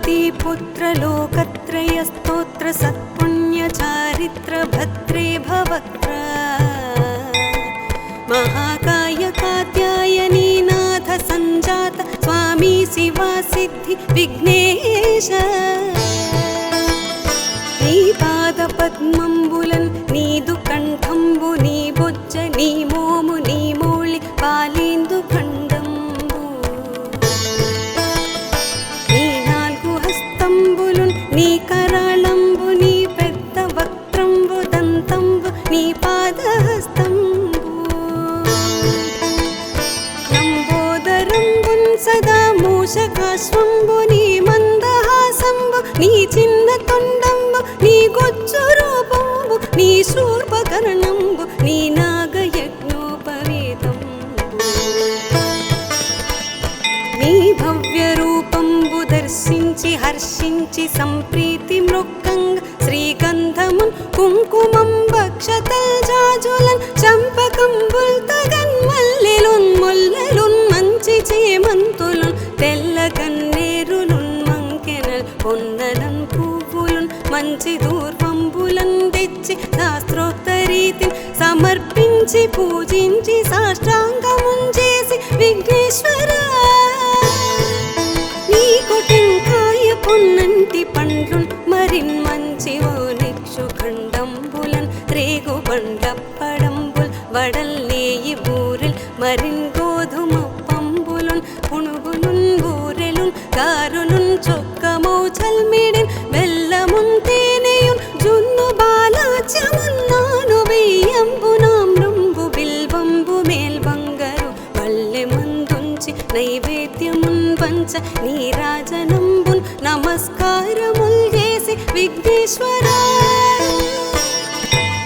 पतिपुत्रलोकत्रयस्तोत्र सत्पुण्यचारित्र भद्रे भवत्र महाकाय कात्यायनीनाथ सञ्जात स्वामी शिवासिद्धिविघ्नेश नीपादपद्मम्बुलं नीदुकण्ठम्बुनिबुजनी मोमुनिमौलिपालेन्दुकण्ठ మూషకాశ్వంబు నీ మందహాసంబు నీ చిన్న తొండంబు నీ గొచ్చు రూపంబు నీ శూర్పకరణంబు నీ నాగయజ్ఞోపవేతంబు. నీ భవ్య రూపంబు దర్శించి హర్షించి సంప్రీతి మృక్కంగ శ్రీగంధమున్ కుంకుమం భక్షతల్ జాజులన్ చంపకంబుల్ తగన్ మల్లెలున్ సమర్పించి పూజించి సాష్టాంగమున్ చేసి విఘ్నేశ్వర. నీ టెంకాయ పొన్నంటి పండ్లు మరిన్ మంచి ఓ నిక్షు ఖండంబులన్ రేగు బండప్పడంబుల్ వడల్లేయి బూరెల్ మరిన్ నమస్కారముల్ చేసి విఘ్నేశ్వర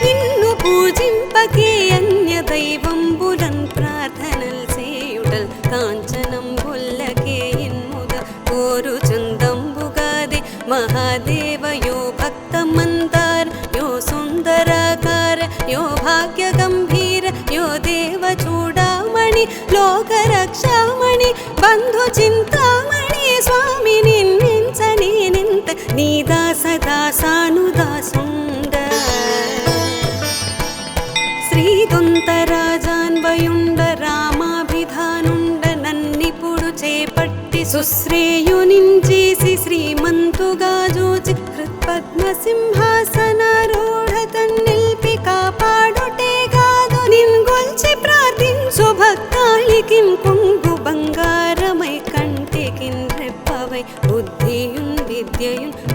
నిన్ను పూజింపకే అన్య దైవంబులన్ ప్రార్థనల్ చేయుటల్ కాంచనం బుల్లకే ఇన్ముద కోరు చందంబుగాదే మహాదేవ యో భక్త మందార యో సుందరాకార యో భాగ్య గంభీర యో దేవ చూడామణి లోక రక్షామణి బంధు చింతామణి నీ దాస దాసానుదాసుండ శ్రీదొంతరాజాన్వయుండ రామాభిధానుండ నన్నిపుడు చేపట్టి సుశ్రేయునించేసి శ్రీమంతుగా జోచి హృత్పద్మ సింహాసనారో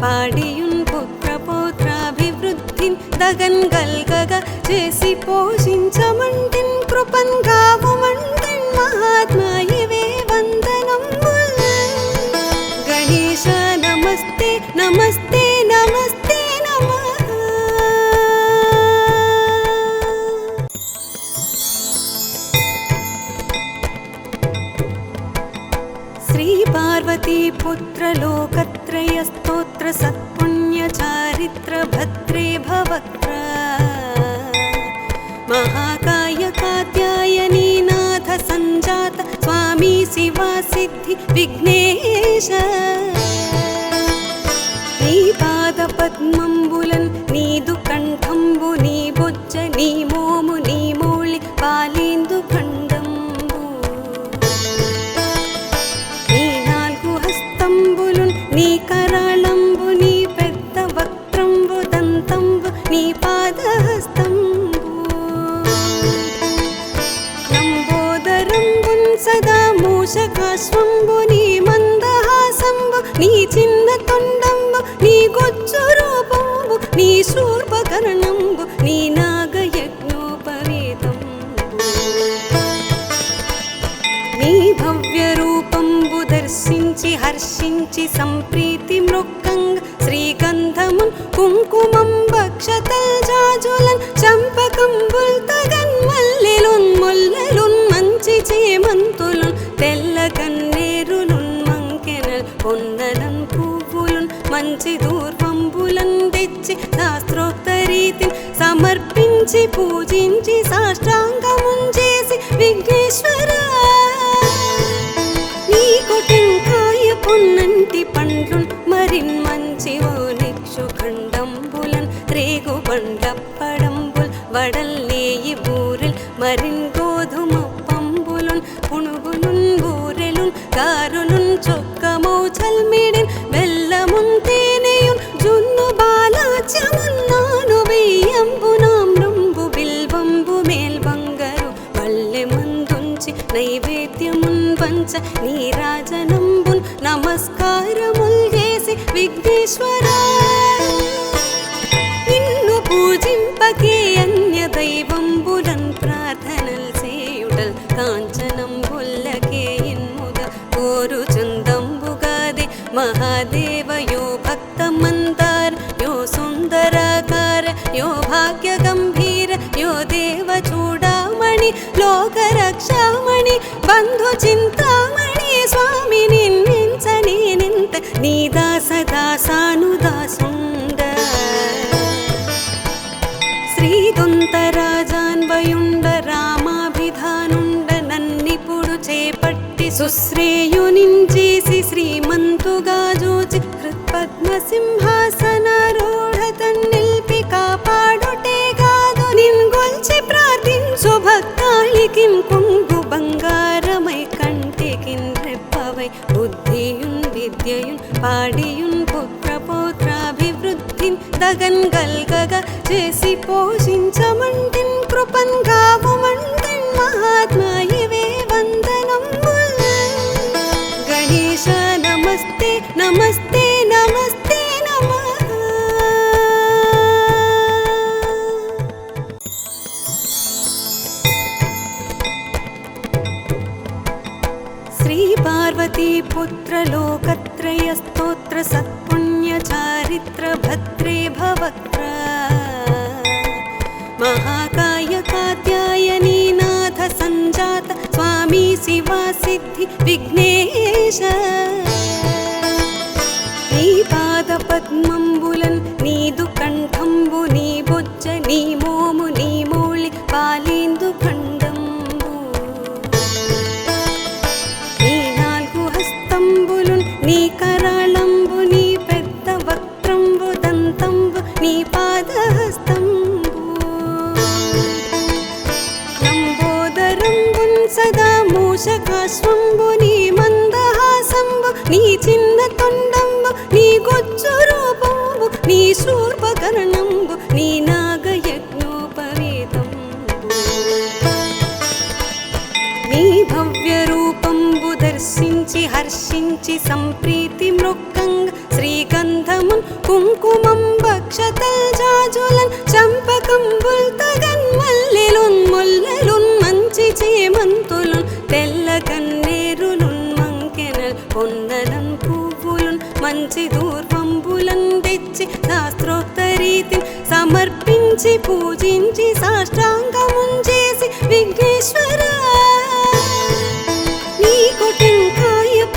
పాడియున్ పుత్ర పౌత్రాభివృద్ధిన్ దగన్ గల్గగ చేసి పోషించమంటిన్ కృపన్ కావుమంటిన్ మహాత్మాయవే వందనం గణేశ నమస్తే నమస్తే నమస్తే దర్శించి హర్షించి సంప్రీతి మృక్కంగ శ్రీగంధమున్ కుంకుమం భక్షతల్ జాజులన్ చంపకంబుల్ తగన్ మల్లెలున్ ముల్లెలున్ మంచి చేమంతులున్ తెల్ల కన్నేరులున్ మంకెనల్ పొన్నలన్ పువ్వులున్ మంచి దూర్వంబులన్ తెచ్చి శాస్త్రోక్త రీతిని సమర్పించి పూజించి సాష్టాంగమున్ చేసి విఘ్నేశ్వర. నీకు మరిన్ గోధుమ పంబులున్ పుణుగులున్ బూరెలున్ కారులున్ చొక్కమౌ చల్మిడిన్ బెల్లమున్ తేనెయున్ జున్ను బాలాచ్యమున్నాను బియ్యంబునామ్రంబు బిల్వంబు మేల్బంగరు పల్లె మందుంచి నైవేద్యమున్ పంచ నీరాజనంబున్ నీ దాస దాసానుదాసుండ శ్రీదొంతరాజాన్వయుండ రామాభిధానుండ నన్నిప్పుడు చేపట్టి సుశ్రేయునించేసి శ్రీమంతుగా జోచి హృత్పద్మసింహాసనారూఢ పౌత్రాభివృద్ధిన్ దగన్ గల్గగ చేసి పోషించమంటిన్ కృపన్ గావుమంటిన్ మహాత్మాయివే వందనం. గణేశ నమస్తే నమస్తే నమస్తే నమ. శ్రీ పార్వతీ పుత్రలోకత్రయ స్తోత్ర సత్పుణ్య चारित्रभद्रे भवत्र महाकाय कात्यायनी नाथ सञ्जात स्वामी शिवासिद्धि विघ्नेश। नीपादपद्मम्बुलन् नी दुकण्ठम्बुनीभुजनी సంప్రీతి మృక్కంగ శ్రీగంధమున్ కుంకుమం భక్షతల్ జాజులన్ చంపకంబుల్ తగన్ మల్లెలున్ ముల్లెలున్ మంచి చేమంతులున్ తెల్ల కన్నేరులున్ మంకెనల్ పొన్నలన్ పువ్వులున్ మంచి దూర్వంబులన్ తెచ్చి శాస్త్రోక్త రీతి సమర్పించి పూజించి సాష్టాంగముంచేసి చేసి నీ నీకు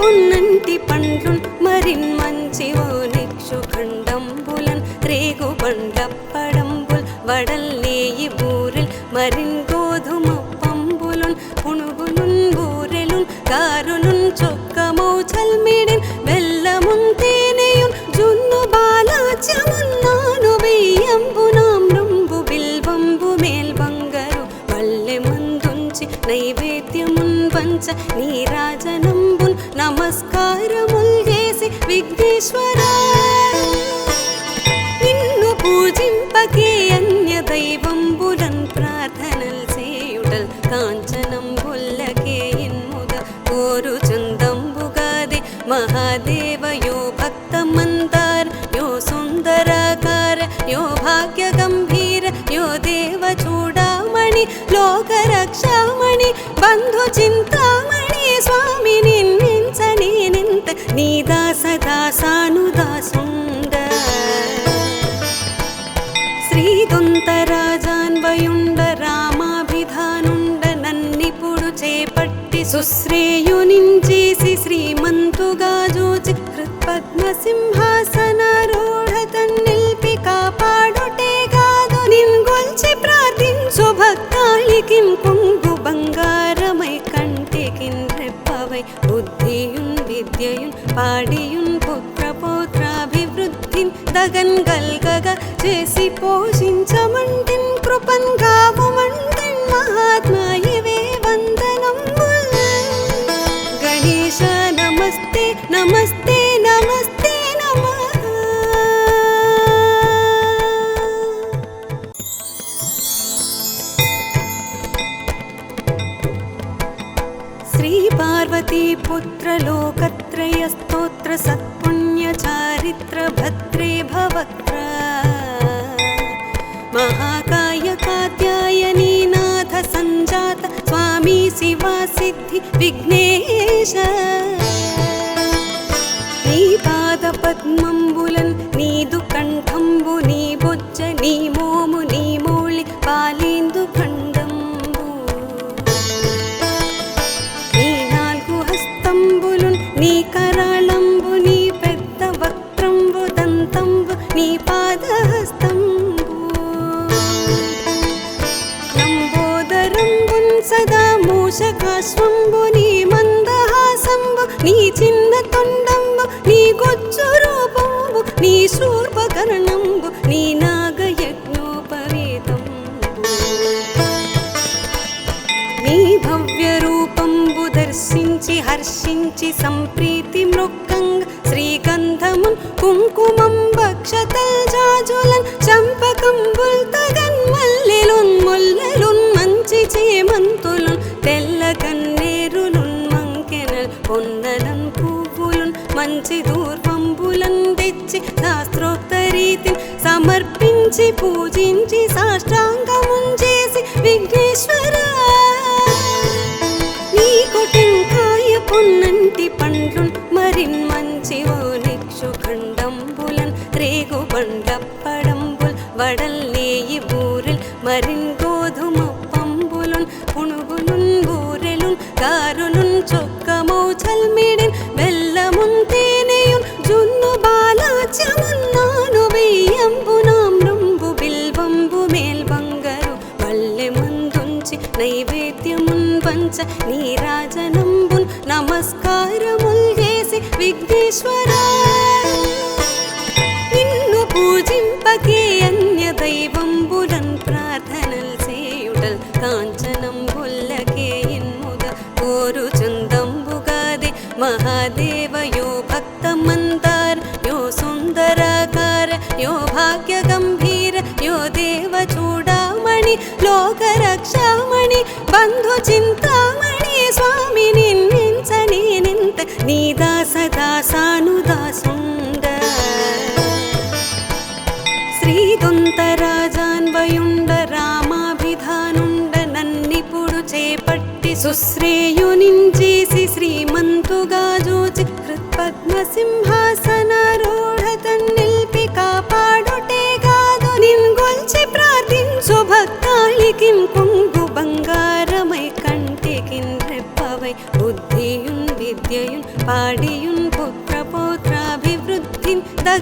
పొన్నంటి పండ్లున్ మరిన్ మంచివో నిక్షు ఖండంబులన్ రేగు బండప్పడంబుల్ వడల్లేయి బూరెల్ మరిన్ చింతామణి స్వామి నిన్నించని నింత నీ దాస దాసాను దాసుండ దాసానుదాసుండ శ్రీదొంతరాజాన్వయుండ రామాభిధానుండ నన్నిపుడు చేపట్టి సుశ్రేయునించేసి శ్రీమంతుగా జోచి హృత్పద్మసింహాసనారూఢ దగన్ గల్గగ చేసి పోషించమంటిన్ కృపన్ కావమంటిన్ మహాత్మా ఇవే వందనంబుల్ గణేశ నమస్తే నమస్తే. महाकाय कात्यायनी नाथ सञ्जात स्वामी शिवा सिद्धि विघ्नेश। श्रीपादपद्मम्बुल హర్షించి సంప్రీతి మృక్కంగ శ్రీగంధమున్ కుంకుమం భక్షతల్ జాజులన్ చంపకంబుల్ తగన్ మల్లెలున్ ముల్లలున్ మంచి చేమంతులున్ తెల్ల కన్నేరులున్ మంకెనల్ పొన్నలన్ పువ్వులున్ మంచి దూర్వంబులన్ తెచ్చి శాస్త్రోక్త రీతిని సమర్పించి పూజించి సాష్టాంగ బండప్పడంబుల్ వడల్లేయి മരിൻ మరిన్ గోధుమ పంబులున్ పుణుగులున్ బూరెలున్ గారులున్ చొక్కమౌ చల్మిడిన్ బెల్లమున్ తేనెయున్ జున్ను బాలాచమున్నాను వెయ్యంబు నామ్రంబు బిల్వంబు మేల్బంగరు పల్లె మందుంచి పంచ నీరాజనంబున్ నమస్కారముల్ చేసి విఘ్నేశ్వరా చూడామణి లోకరక్షామణి బంధు చింతామణి స్వామి నిన్నించని నింత నీ దాస దాసాను దాసానుదాసుండ శ్రీదొంతరాజాన్వయుండ రామాభిధానుండ నన్నిపుడు చేపట్టి సుశ్రేయునించేసి శ్రీమంతుగా జోచి హృత్పద్మసింహాసనారూఢ తన్నిల్పి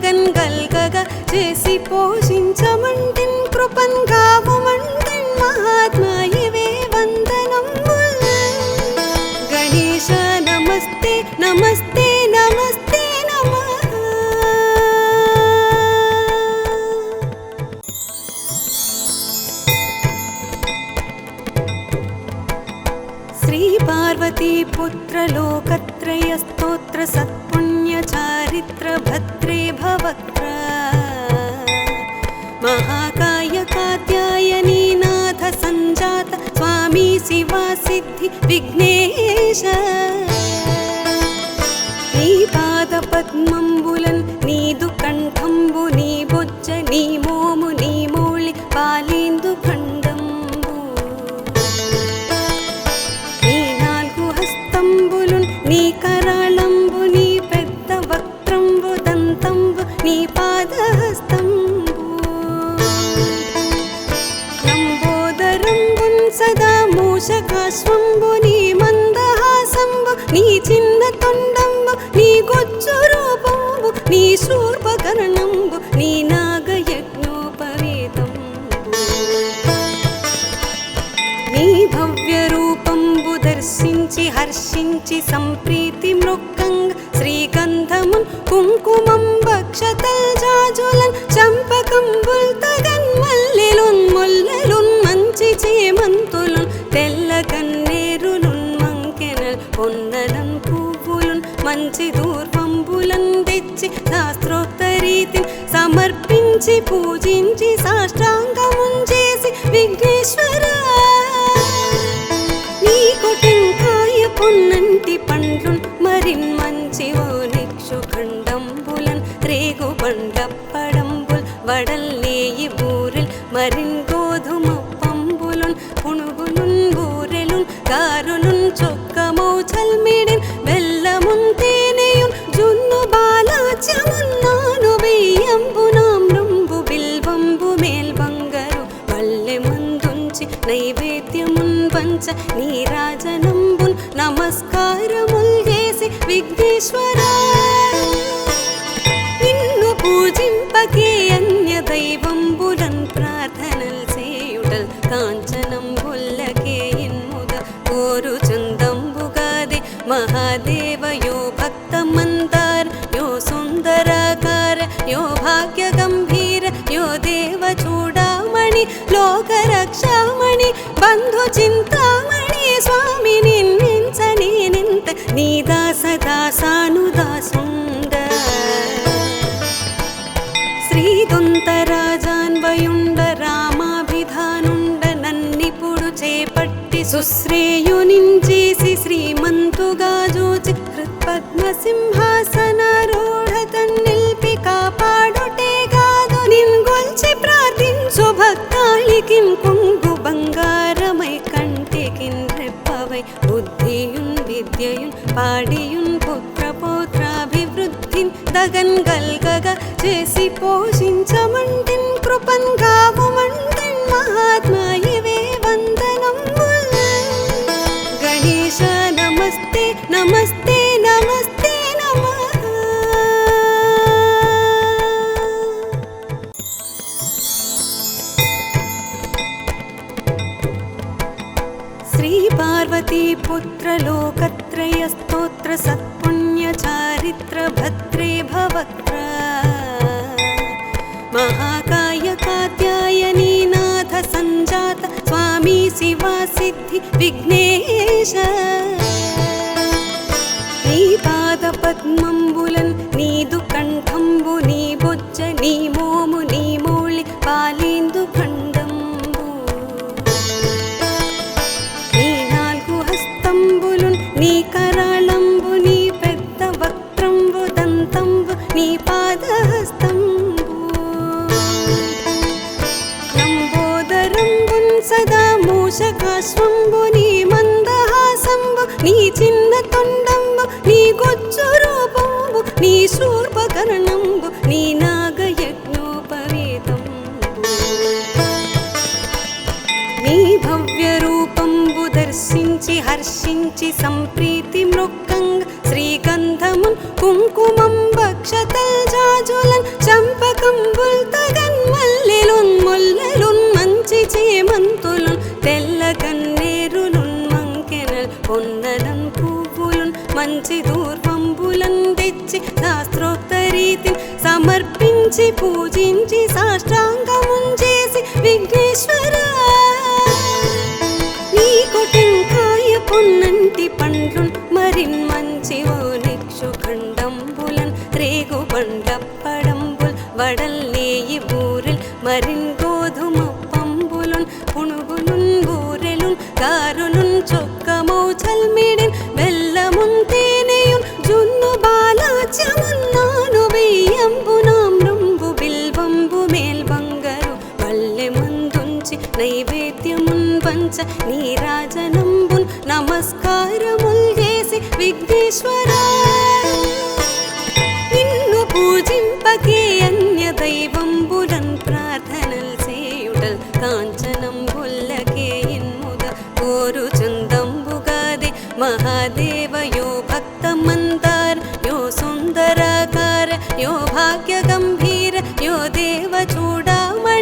పౌత్రాభివృద్ధిన్ దగన్ గల్గగ చేసి పోషించమంటిన్ హర్షించి సంప్రీతి మృక్కంగ శ్రీగంధమున్ కుంకుమం భక్షతల్ జాజులన్ చంపకంబుల్ తగన్ మల్లెలున్ ముల్లెలున్ మంచి చేమంతులున్ చేమంతులు తెల్ల కన్నేరులున్ మంకెనల్ పొన్నలం పువ్వులున్ మంచి దూర్వంబులన్ తెచ్చి శాస్త్రోక్త రీతిని సమర్పించి పూజించి సాష్టాంగముం పంచ నీరాజనంబున్ నమస్కారముల్ చేసి విఘ్నేశ్వర నిన్ను పూజింపకే అన్య దైవంబులన్ ప్రార్థనల్ చేయుటల్ కాంచనంబుల్లకే ఇన్ముద కోరు చందంబుగాది మహాదేవ యో భక్త మందార యో సుందరాకార యో భాగ్య గంభీర యో దేవ చూడామణి లోక రక్షామణి బంధు చింతామణి స్వామి నిన్నించని నింత నీ దాస దాసాను దాసుండ శ్రీదొంతరాజాన్వయుండ రామాభిధానుండ నన్నిప్పుడు చేపట్టి సుశ్రేయునించేసి శ్రీమంతుగా జోచి హృత్పద్మసింహాసనారూఢ తన్నిల్పి పౌత్రాభివృద్ధిన్ దగన్ గల్గగా చేసి పోషించమంటిన్ కృపన్ గావుమంటిన్ మహాత్మాయివే వందనం. గణేశ నమస్తే నమస్తే నమస్తే నమః. శ్రీ పార్వతీ పుత్ర స్తోత్ర సత్పుణ్య चारित्रभद्रे भवत्र महाकाय कात्यायनीनाथ सञ्जात स्वामी शिवासिद्धिविघ्नेश श्रीपादपद्मम्बुलं नीदुकण्ठम्बुनिबुजनी मोमुनिमौलि पालेन्दुकण्ठ మూషకాశ్వంబు నీ మందహాసంబు నీ చిన్న తొండంబు నీ గొచ్చు రూపంబు నీ శూర్పకరణంబు నీ నాగయజ్ఞోపవేతం నీ భవ్య రూపంబు దర్శించి హర్షించి సంప్రీ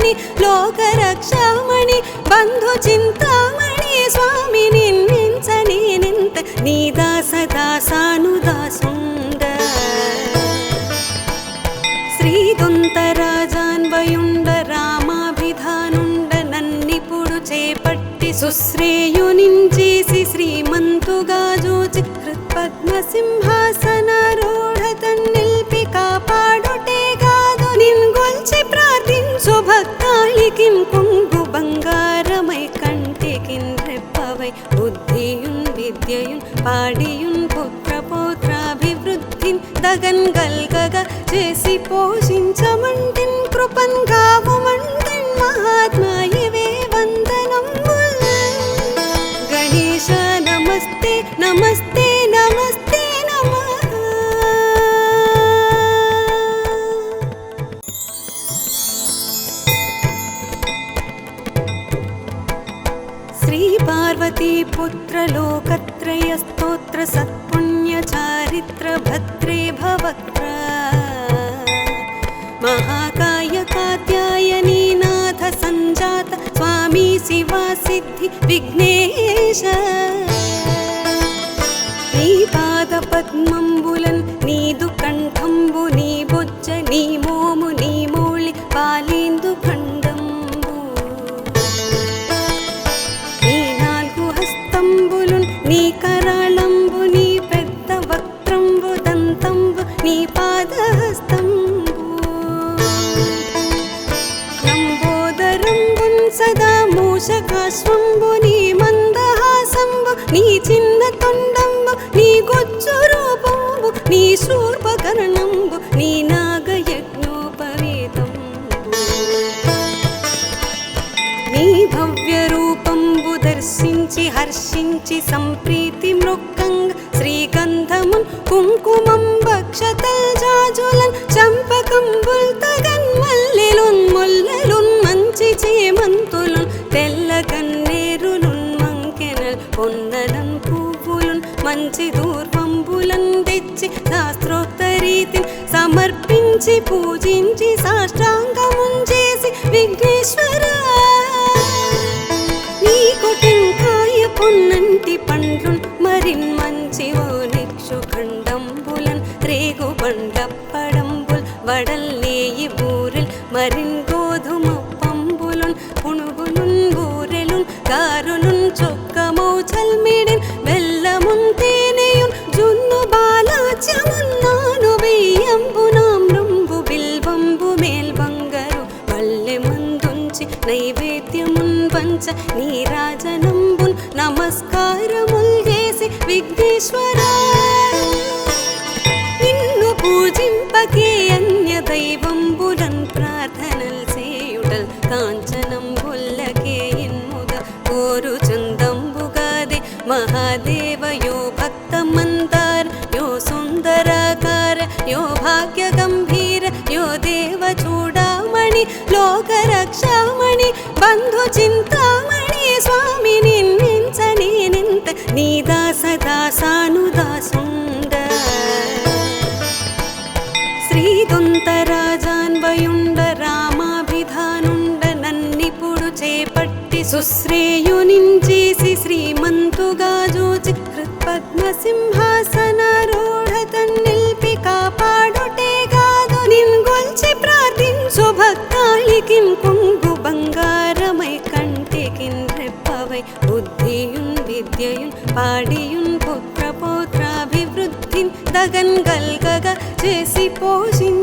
చింతామణి లోకరక్షామణి బంధు చింతామణి స్వామి నిన్నించ నేనెంత నీ దాస దాసాను దాసుండ శ్రీగుంత రాజాన్వయుండ రామాభిధానుండ నన్నిపుడు చేపట్టి సుశ్రేయునించేసి శ్రీమంతుగా జోచి హృత్పద్మ సింహాసన डियुन् पुत्रपौत्राभिवृद्धिं गगन् गल्गग चेसि पोषि मण्डिन् कृपन् गाव मण्डिन् महात्मायवे वन्दनं। गणेश नमस्ते नमस्ते। శ్రీపాద పద్మంబులన్ పూజించి దూర్వంబులందిచ్చి శాస్త్రోత్తరీతి సమర్పించి పూజించి సాష్టాంగముంచేసి విఘ్నేశ్వర नैवेद्यमुन्वञ्च नीराजनम्बुन् नमस्कारमुल्लेसि विघ्नेश्वर। రాజాన్వయుండ రామాభిధానుండ నన్నిపుడు చేపట్టి సుశ్రేయునించేసి శ్రీమంతుగా జోచి కృత్పద్మ సింహాసనారూఢ తన్నిల్పి కాపాడుటే కాదు నిన్గొల్చి ప్రార్థించు భక్తాళికి కొంగు బంగారమై కంటికిన్ రెప్పవై. బుద్ధియున్ విద్యయున్ పాడియున్ పుత్ర పోత్రాభివృద్ధిన్ దగన్ గల్గగా చేసి పోషించు